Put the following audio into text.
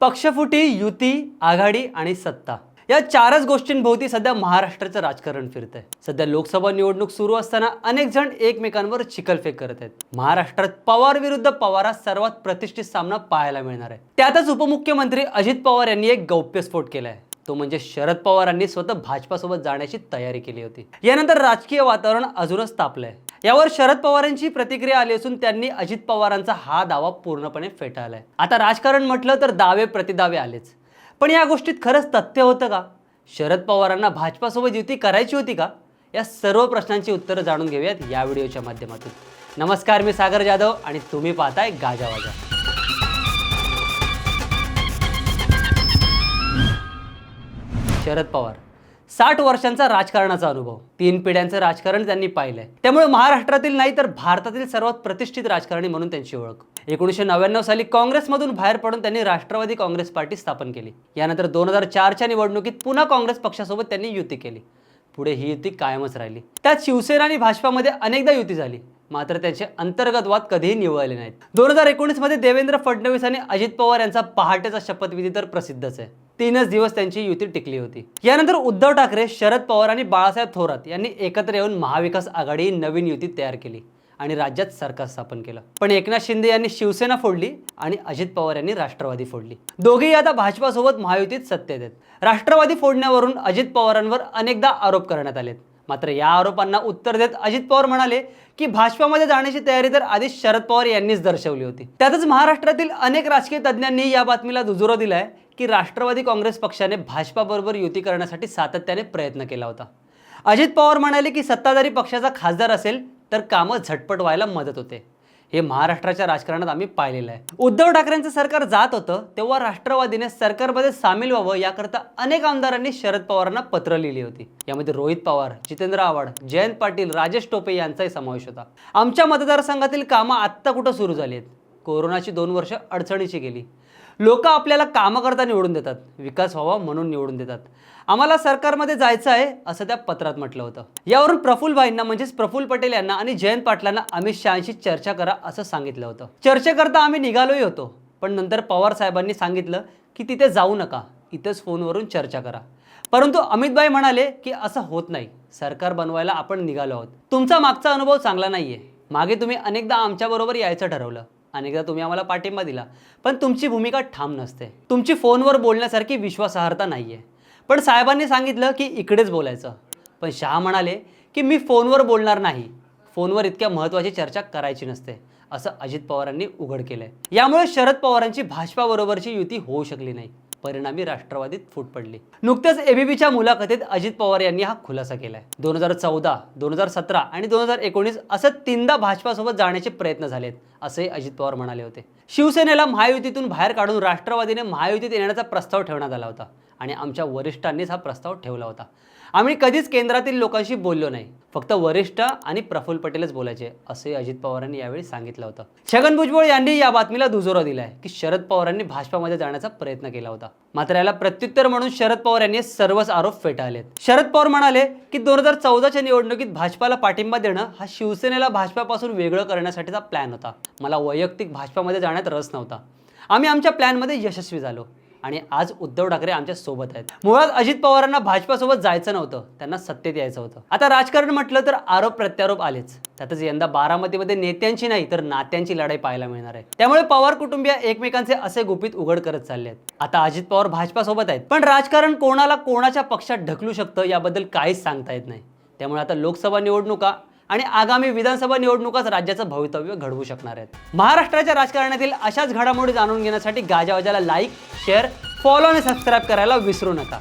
पक्षफुटी युती आघाडी आणि सत्ता. या चारच गोष्टींभोवती सध्या महाराष्ट्राचं राजकारण फिरतंय. सध्या लोकसभा निवडणूक सुरू असताना अनेक जण एकमेकांवर चिखलफेक करत आहेत. महाराष्ट्रात पवार विरुद्ध पवारात सर्वात प्रतिष्ठित सामना पाहायला मिळणार आहे. त्यातच उपमुख्यमंत्री अजित पवार यांनी एक गौप्यस्फोट केला आहे तो म्हणजे शरद पवारांनी स्वतः भाजपासोबत जाण्याची तयारी केली होती. यानंतर राजकीय वातावरण अजूनच तापलंय. यावर शरद पवारांची प्रतिक्रिया आली असून त्यांनी अजित पवारांचा हा दावा पूर्णपणे फेटाळलाय. आता राजकारण म्हटलं तर दावे प्रतिदावे आलेच. पण या गोष्टीत खरंच तथ्य होतं का? शरद पवारांना भाजपासोबत युती करायची होती का? या सर्व प्रश्नांची उत्तरं जाणून घेऊयात या व्हिडिओच्या माध्यमातून. नमस्कार मी सागर जाधव आणि तुम्ही पाहताय गाजावाजा शरद पवार. साठ वर्षांचा राजकारणाचा अनुभव. तीन पिढ्यांचं राजकारण त्यांनी पाहिलंय. त्यामुळे महाराष्ट्रातील नाही तर भारतातील सर्वात प्रतिष्ठित राजकारणी म्हणून त्यांची ओळख. एकोणीसशे नव्याण्णव साली काँग्रेसमधून बाहेर पडून त्यांनी राष्ट्रवादी काँग्रेस पार्टी स्थापन केली. यानंतर दोन हजार चारच्या निवडणुकीत पुन्हा काँग्रेस पक्षासोबत त्यांनी युती केली. पुढे ही युती कायमच राहिली. त्यात शिवसेना आणि भाजपामध्ये अनेकदा युती झाली. मात्र त्यांचे अंतर्गत वाद कधीही निवळले नाहीत. दोन हजार एकोणीसमध्ये देवेंद्र फडणवीस आणि अजित पवार यांचा पहाटेचा शपथविधी तर प्रसिद्धच आहे. तीनच दिवस त्यांची युती टिकली होती. यानंतर उद्धव ठाकरे शरद पवार आणि बाळासाहेब थोरात यांनी एकत्र येऊन महाविकास आघाडी नवीन युती तयार केली आणि राज्यात सरकार स्थापन केलं. पण एकनाथ शिंदे यांनी शिवसेना फोडली आणि अजित पवार यांनी राष्ट्रवादी फोडली. दोघेही आता भाजपासोबत महायुतीत सत्तेत आहेत. राष्ट्रवादी फोडण्यावरून अजित पवारांवर अनेकदा आरोप करण्यात आलेत. मात्र या आरोपांना उत्तर देत अजित पवार म्हणाले की भाजपामध्ये जाण्याची तयारी तर आधीच शरद पवार यांनीच दर्शवली होती. त्यातच महाराष्ट्रातील अनेक राजकीय तज्ज्ञांनी या बातमीला दुजोरा दिलाय की राष्ट्रवादी काँग्रेस पक्षाने भाजपाबरोबर युती करण्यासाठी सातत्याने प्रयत्न केला होता. अजित पवार म्हणाले की सत्ताधारी पक्षाचा खासदार असेल तर कामं झटपट व्हायला मदत होते. हे महाराष्ट्राच्या राजकारणात आम्ही पाहिलेलं आहे. उद्धव ठाकरेंचं सरकार जात होतं तेव्हा राष्ट्रवादीने सरकारमध्ये सामील व्हावं याकरता अनेक आमदारांनी शरद पवारांना पत्र लिहिली होती. यामध्ये रोहित पवार जितेंद्र आव्हाड जयंत पाटील राजेश टोपे यांचाही समावेश होता. आमच्या मतदारसंघातील कामं आत्ता कुठं सुरू झाली आहेत? कोरोनाची दोन वर्ष अडचणीची गेली. लोक आपल्याला कामं करता निवडून देतात विकास व्हावा म्हणून निवडून देतात. आम्हाला सरकारमध्ये जायचं आहे असं त्या पत्रात म्हटलं होतं. यावरून प्रफुल्लभाईंना म्हणजेच प्रफुल्ल पटेल यांना आणि जयंत पाटलांना अमित शहाशी चर्चा करा असं सांगितलं होतं. चर्चेकरता आम्ही निघालोही होतो पण नंतर पवार साहेबांनी सांगितलं की तिथे जाऊ नका इथंच फोनवरून चर्चा करा. परंतु अमितभाई म्हणाले की असं होत नाही सरकार बनवायला आपण निघालो आहोत. तुमचा मागचा अनुभव चांगला नाहीये. मागे तुम्ही अनेकदा आमच्याबरोबर यायचं ठरवलं. अनेकदा तुम्ही आम्हाला पाठिंबा दिला. पण तुमची भूमिका ठाम नसते. तुमची फोनवर बोलण्यासारखी विश्वासार्हता नाहीये. पण साहेबांनी सांगितलं की इकडेच बोलायचं. पण शहा म्हणाले की मी फोनवर बोलणार नाही. फोनवर इतक्या महत्त्वाची चर्चा करायची नसते असं अजित पवारांनी उघड केलंय. यामुळे शरद पवारांची भाजपाबरोबरची युती होऊ शकली नाही. परिणामी राष्ट्रवादीत फूट पडली. नुकत्याच एबीपीच्या मुलाखतीत अजित पवार यांनी हा खुलासा केलाय. दोन हजार चौदा दोन हजार सतरा आणि दोन हजार एकोणीस असं तीनदा भाजपासोबत जाण्याचे प्रयत्न झालेत असे अजित पवार म्हणाले होते. शिवसेनेला महायुतीतून बाहेर काढून राष्ट्रवादीने महायुतीत येण्याचा प्रस्ताव ठेवण्यात आला होता आणि आमच्या वरिष्ठांनीच हा प्रस्ताव ठेवला होता. आम्ही कधीच केंद्रातील लोकांशी बोललो नाही. फक्त वरिष्ठ आणि प्रफुल्ल पटेलच बोलायचे असे अजित पवारांनी यावेळी सांगितलं होतं. छगन भुजबळ यांनी या बातमीला दुजोरा दिलाय की शरद पवारांनी भाजपामध्ये जाण्याचा प्रयत्न केला होता. मात्र याला प्रत्युत्तर म्हणून शरद पवार यांनी सर्वच आरोप फेटाळलेत. शरद पवार म्हणाले की दोन हजार चौदाच्या निवडणुकीत भाजपाला पाठिंबा देणं हा शिवसेनेला भाजपापासून वेगळं करण्यासाठीचा प्लॅन होता. मला वैयक्तिक भाजपामध्ये जाण्यात रस नव्हता. आम्ही आमच्या प्लॅनमध्ये यशस्वी झालो. आणि आज उद्धव ठाकरे आमच्यासोबत आहेत. मुळात अजित पवारांना भाजपासोबत जायचं नव्हतं. त्यांना सत्तेत यायचं होतं. आता राजकारण म्हटलं तर आरोप प्रत्यारोप आलेच. त्यातच यंदा बारामतीमध्ये नेत्यांची नाही तर नात्यांची लढाई पाहायला मिळणार आहे. त्यामुळे पवार कुटुंबीय एकमेकांचे असे गुपित उघड करत चालले आहेत. आता अजित पवार भाजपासोबत आहेत. पण राजकारण कोणाला कोणाच्या पक्षात ढकलू शकतं याबद्दल काहीच सांगता येत नाही. त्यामुळे आता लोकसभा निवडणुका आणि आगामी विधानसभा निवडणुकाच राज्याचं भवितव्य घडवू शकणार आहेत. महाराष्ट्राच्या राजकारणातील अशाच घडामोडी जाणून घेण्यासाठी गाजावाजाला लाईक शेअर फॉलो आणि सबस्क्राईब करायला विसरू नका.